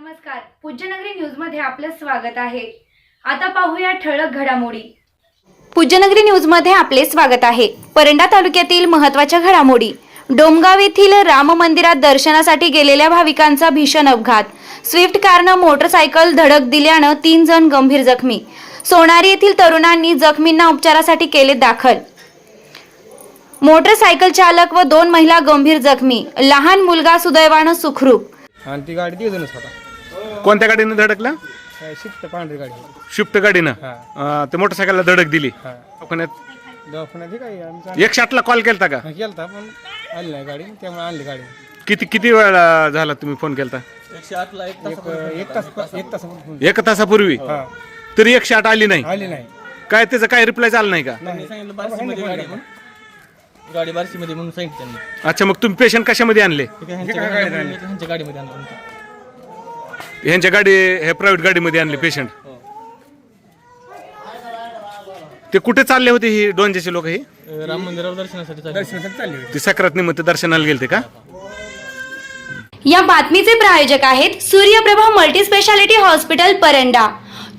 नमस्कार. पूज्यनगरी न्यूजमध्ये आपलं स्वागत आहे. आता पाहूया ठळक घडामोडी. पूज्यनगरी न्यूजमध्ये आपले स्वागत आहे. परंडा तालुक्यातील महत्त्वाच्या घडामोडी. डोमगाव येथील राम मंदिरात दर्शनासाठी गेलेल्या भाविकांचा भीषण अपघात. स्विफ्ट कारनं मोटरसायकल धडक दिल्यानं तीन जण गंभीर जखमी. सोनारी येथील तरुणांनी जखमींना उपचारासाठी केले दाखल. मोटरसायकल चालक व दोन महिला गंभीर जखमी. लहान मुलगा सुदैवानं सुखरूप. आणि ती गाडी तिघजणच होता. कोणत्या गाडीनं धडकला? शिफ्ट पांढरी गाडी. शिफ्ट गाडीनं. अं, ते मोटरसायकलला धडक दिली. हा. दवाखान्यात? दवाखान्यात ही काय आमचा एक शॉटला कॉल केलता का? केलता पण आली नाही गाडी त्यामुळे आणली गाडी. किती किती वेळा झाला तुम्ही फोन केलता? एक एक तास एक तास एक तासापूर्वी हा. तरी एक शॉट आली नाही. आली नाही. काय त्याचं काय रिप्लाय झाला नाही का? नाही. गाडी बार्शीमध्ये म्हणून सांगितलं त्यांनी. अच्छा मग तुम्ही पेशंट कशामध्ये आणले? ते काय ह्यांच्या गाडीमध्ये आणलं, ह्यांच्या गाडीमध्ये आणलं होतं. ह्यांच्या गाडी हे प्रायव्हेट गाडीमध्ये आणले पेशंट ते कुठे चालले होते ही डोंजाचे लोक हे? अं, राम मंदिरावर दर्शनासाठी चालले. दर्शनासाठी चालली होती. ते सक्रात निमित्त दर्शनाला गेलते का? या बातमीचे प्रायोजक आहेत सूर्यप्रभा मल्टीस्पेशालिटी हॉस्पिटल परंडा.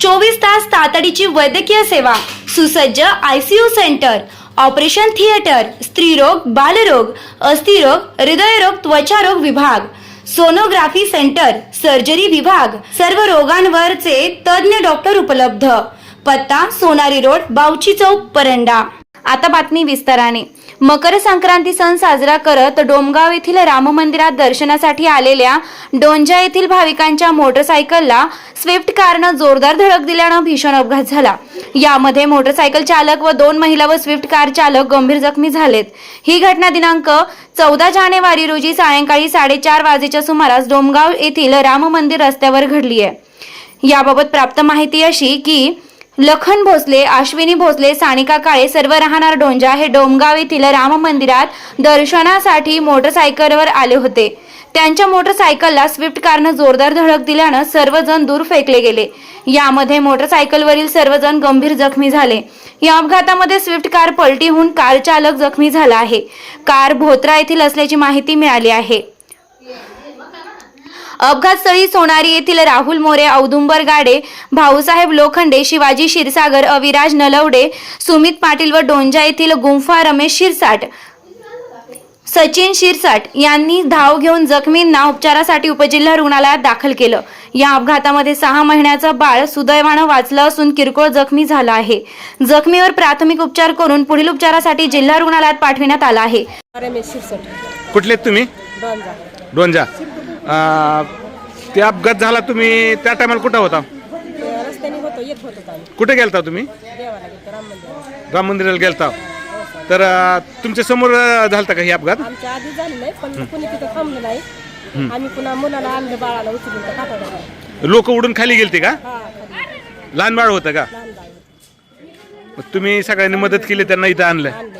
चोवीस तास तातडीची वैद्यकीय सेवा सुसज्ज आयसीयू सेंटर. ऑपरेशन थिएटर स्त्रीरोग बालरोग अस्थिरोग हृदयरोग त्वचारोग विभाग सोनोग्राफी सेंटर सर्जरी विभाग सर्व रोगांवरचे तज्ज्ञ डॉक्टर उपलब्ध. पत्ता सोनारी रोड बावची चौक परंडा. आता बातमी विस्ताराने. मकर संक्रांती सण साजरा करत डोमगाव येथील राम मंदिरात दर्शनासाठी आलेल्या डोंजा येथील भाविकांच्या मोटरसायकलला स्विफ्ट कारनं जोरदार धडक दिल्यानं भीषण अपघात झाला. यामध्ये मोटरसायकल चालक व दोन महिला व स्विफ्ट कार चालक गंभीर जखमी झालेत. ही घटना दिनांक चौदा जानेवारी रोजी सायंकाळी साडेचार वाजेच्या सुमारास डोमगाव येथील राम मंदिर रस्त्यावर घडली आहे याबाबत प्राप्त माहिती अशी की लखन भोसले अश्विनी भोसले सानिका काळे सर्व राहणार डोंजा हे डोमगाव येथील राम मंदिरात दर्शनासाठी मोटरसायकलवर आले होते. त्यांच्या मोटरसायकलला स्विफ्ट कारनं जोरदार धडक दिल्यानं सर्वजण दूर फेकले गेले. यामध्ये मोटरसायकलवरील सर्वजण गंभीर जखमी झाले. या अपघातामध्ये स्विफ्ट कार पलटी होऊन कार चालक जखमी झाला आहे. कार भोत्रा येथील असल्याची माहिती मिळाली आहे. अपघातस्थळी सोनारी येथील राहुल मोरे औदुंबर गाडे भाऊसाहेब लोखंडे शिवाजी क्षीरसागर अविराज नलवडे सुमित पाटील व डोंजा येथील गुंफा रमेश शिरसाट सचिन शिरसाट यांनी धाव घेऊन जखमींना उपचारासाठी उपजिल्हा रुग्णालयात दाखल केलं. या अपघातामध्ये सहा महिन्याचं बाळ सुदैवानं वाचलं असून किरकोळ जखमी झाला आहे. जखमीवर प्राथमिक उपचार करून पुढील उपचारासाठी जिल्हा रुग्णालयात पाठविण्यात आला आहे. कुठले तुम्ही? डोंजा. ते अपघात झाला तुम्ही त्या टायमाला कुठं होता? ते रस्त्याने होतो येत होतो आम्ही कुठे गेलता तुम्ही? देवाला गेलो राम मंदिराला. गेलता. तर अं, तुमच्यासमोर अं, झालता का हे अपघात? आमच्या आधी झालं नाही पण कुणी तिथं थांबलं नाही. आम्ही पुन्हा मुलाला आणलं बाळाला उचलून तर काटाडा लोक उडून खाली गेलते का? हा खाली. लहान बाळ होतं का? लहान बाळ होतं. मग तुम्ही सगळ्यांनी मदत केली त्यांना इथं आणलं. आणलं.